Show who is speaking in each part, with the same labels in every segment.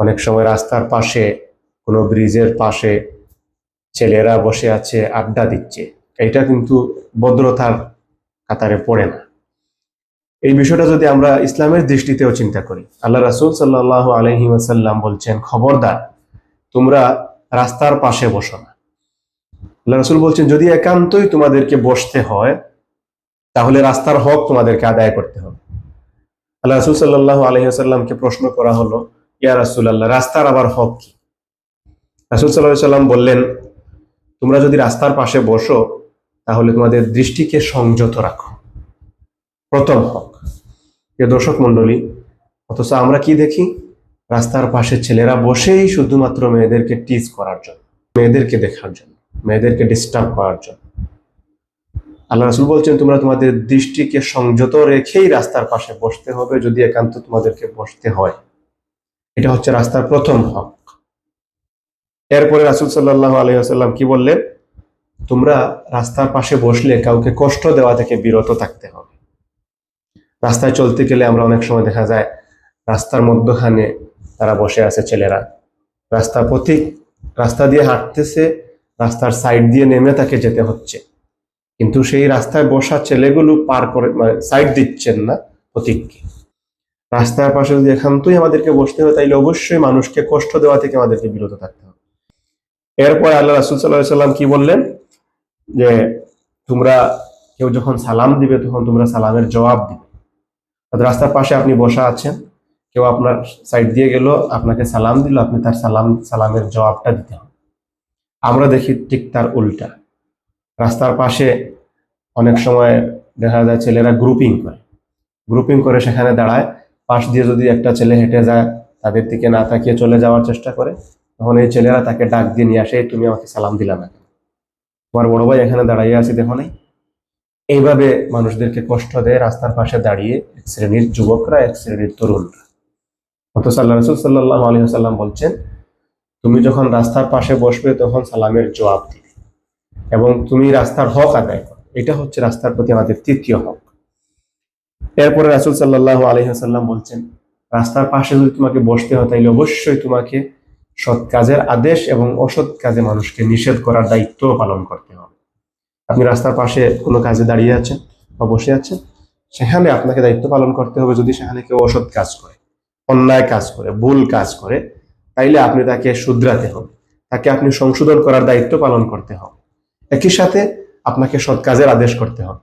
Speaker 1: অনেক সময় রাস্তার পাশে, কোনো ব্রিজের পাশে ছেলেরা বসে আছে, আড্ডা দিচ্ছে। এটা কিন্তু ভদ্রতার কাতারে পড়ে না। এই বিষয়টা যদি আমরা ইসলামের দৃষ্টিতেও চিন্তা করি, আল্লাহ রাসুল সাল্লাহ আলহি বলছেন, খবরদার, তোমরা রাস্তার পাশে বসো না। আল্লাহ রাসুল বলছেন, যদি একান্তই তোমাদেরকে বসতে হয়, তাহলে রাস্তার হক তোমাদেরকে আদায় করতে হবে। আল্লাহ রাসুল সাল্লাহ আলহিহাল্লামকে প্রশ্ন করা হলো ইয়া রাসুল আল্লাহ রাস্তার আবার হক কি? রাসুল সাল্লাম বললেন, তোমরা যদি রাস্তার পাশে বসো, তাহলে তোমাদের দৃষ্টিকে সংযত রাখো। প্রথম হক। প্রিয় দর্শক মন্ডলী অথচ আমরা কি দেখি? রাস্তার পাশে ছেলেরা বসেই শুধুমাত্র মেয়েদেরকে টিজ করার জন্য, মেয়েদেরকে দেখার জন্য, মেয়েদেরকে ডিস্টার্ব করার জন্য। আল্লাহ রাসুল বলছেন, তোমরা তোমাদের দৃষ্টিকে সংযত রেখেই রাস্তার পাশে বসতে হবে, যদি একান্ত তোমাদেরকে বসতে হয়। এটা হচ্ছে রাস্তার প্রথম হক। এরপরে রাসুল সাল্লাহ আলহিহাল্লাম কি বললেন? তোমরা রাস্তার পাশে বসলে কাউকে কষ্ট দেওয়া থেকে বিরত থাকতে হবে। রাস্তায় চলতে গেলে আমরা অনেক সময় দেখা যায়, রাস্তার মধ্যখানে তারা বসে আছে ছেলেরা। রাস্তা পথিক রাস্তা দিয়ে হাঁটতেছে, রাস্তার সাইড দিয়ে নেমে তাকে যেতে হচ্ছে। কিন্তু সেই রাস্তায় বসা ছেলেগুলো পার করে মানে সাইড দিচ্ছেন না পথিককে রাস্তার পাশে যদি একান্তই আমাদেরকে বসতে হয়, তাইলে অবশ্যই মানুষকে কষ্ট দেওয়া থেকে আমাদেরকে বিরত থাকতে হবে। এরপর আল্লাহ রাসুল সাল্লাহ সাল্লাম কি বললেন? যে তোমরা কেউ যখন সালাম দিবে, তখন তোমরা সালামের জবাব দিবে। রাস্তার পাশে আপনি বসা আছেন, কেউ আপনার সাইড দিয়ে গেল, আপনাকে সালাম দিল, আপনি তার সালাম, সালামের জবাবটা দিতে হবে। আমরা দেখি ঠিক তার উল্টা। রাস্তার পাশে অনেক সময় দেখা যায় ছেলেরা গ্রুপিং করে। গ্রুপিং করে সেখানে দাঁড়ায়। পাশ দিয়ে যদি একটা ছেলে হেঁটে যায়, তাদের দিকে না তাকিয়ে চলে যাওয়ার চেষ্টা করে, তখন এই ছেলেরা তাকে ডাক দিয়ে নিয়ে আসে, তুমি আমাকে সালাম দিলা না? তোমার বড় ভাই এখানে দাঁড়াইয়ে আছে, দেখো নাই? এইভাবে মানুষদেরকে কষ্ট দেয়, রাস্তার পাশে দাঁড়িয়ে এক শ্রেণির যুবকরা, এক শ্রেণির তরুণরা। অথচ আল্লাহ রসুল সাল্লাহ আলী সাল্লাম বলছেন, তুমি যখন রাস্তার পাশে বসবে, তখন সালামের জবাব দিবে এবং তুমি রাস্তার হক আদায় করো এটা হচ্ছে রাস্তার প্রতি আমাদের তৃতীয় হক। এরপরে রাসুল সাল্লাহ আলহিহাসাল্লাম বলছেন, রাস্তার পাশে যদি তোমাকে বসতে হয়, তাইলে অবশ্যই তোমাকে সৎ কাজের আদেশ এবং অসৎ কাজে মানুষকে নিষেধ করার দায়িত্ব পালন করতে হবে। আপনি রাস্তার পাশে কোনো কাজে দাঁড়িয়ে আছেন বা বসে আছেন, সেখানে আপনাকে দায়িত্ব পালন করতে হবে যদি সেখানে কেউ অসৎ কাজ করে, অন্যায় কাজ করে, ভুল কাজ করে, তাইলে আপনি তাকে শুধরাতে হবে। তাকে আপনি সংশোধন করার দায়িত্ব পালন করতে হবে। একই সাথে আপনাকে সৎ কাজের আদেশ করতে হবে।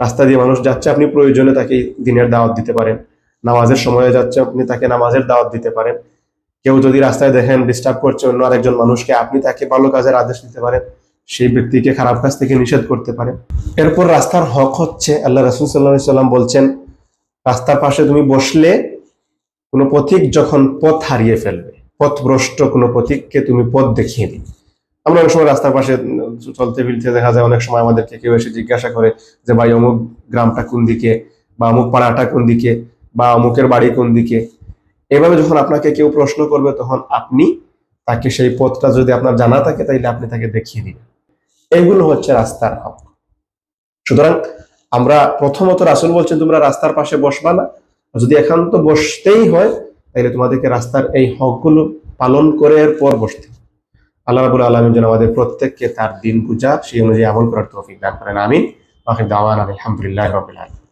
Speaker 1: রাস্তা দিয়ে মানুষ যাচ্ছে, আপনি প্রয়োজনে তাকে দিনের দাওয়াত দিতে পারেন। নামাজের সময়ে যাচ্ছে, আপনি তাকে নামাজের দাওয়াত দিতে পারেন। কেউ যদি রাস্তায় দেখেন ডিস্টার্ব করছে অন্য আরেকজন মানুষকে, আপনি তাকে ভালো কাজের আদেশ দিতে পারেন। সেই ব্যক্তিকে খারাপ কাজ থেকে নিষেধ করতে পারেন। এরপর রাস্তার হক হচ্ছে, আল্লাহ রসুল সাল্লাহ সাল্লাম বলছেন, রাস্তার পাশে তুমি বসলে কোনো পথিক যখন পথ হারিয়ে ফেলবে, পথভ্রষ্ট কোনো পথিককে তুমি পথ দেখিয়ে দিবে। আমরা অনেক সময় রাস্তার পাশে চলতে ফিরতে দেখা যায় অনেক সময় আমাদেরকে কেউ এসে জিজ্ঞাসা করে যে, ভাই, অমুক গ্রামটা কোন দিকে? বা অমুক পাড়াটা কোন দিকে? বা অমুকের বাড়ি কোন দিকে? এভাবে যখন আপনাকে কেউ প্রশ্ন করবে, তখন আপনি তাকে সেই পথটা যদি আপনার জানা থাকে, তাইলে আপনি তাকে দেখিয়ে দিন এইগুলো হচ্ছে রাস্তার হক। সুতরাং আমরা প্রথমত রাসুল বলছেন, তোমরা রাস্তার পাশে বসবা না। যদি একান্ত বসতেই হয় তাহলে তোমাদেরকে রাস্তার এই হকগুলো পালন করে এর পর বসতে। আল্লাহ রাবুল আলমিন যেন আমাদের প্রত্যেককে তার দিন পূজা সেই অনুযায়ী আমল করার তৌফিক দান করেন, আমিন। বাকি দাওয়ান আলহামদুলিল্লাহ রবিল আলম